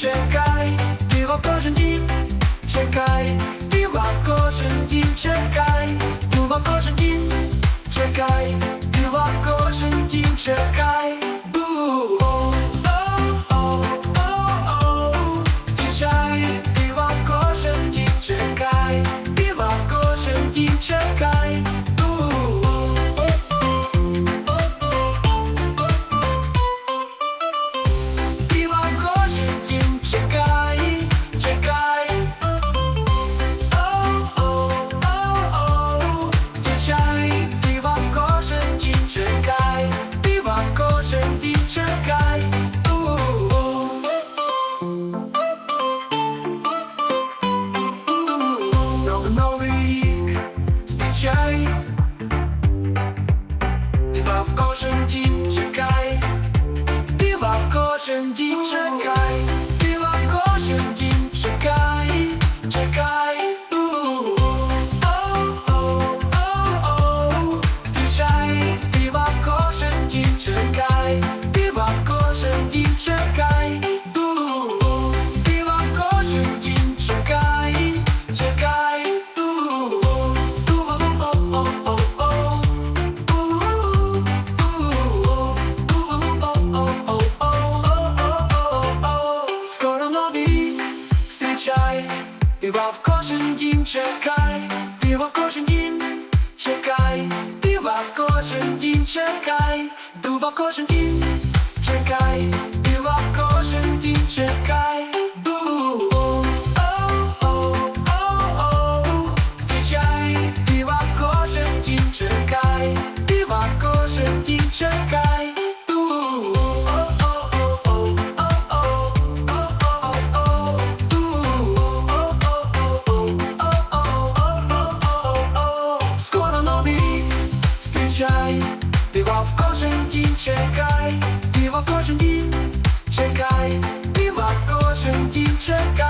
чекай, диво кожен дім, чекай, диво в кожен дім, чекай, диво в кожен дім, чекай, диво в кожен дім, чекай. Бу-о-о-о-о-о. Зустрічай, диво кожен дім, чекай, диво кожен дім, чекай. Дива в кожен дім чекай. Дива в кожен дім чекай, в кожен дім чекай, дива в кожен дім чекай, дува в кожен дім чекай, дива в кожен дім чекай. Зустрічай, дива в кожен день чекай, дива в кожен день чекай, дива в кожен день чекай.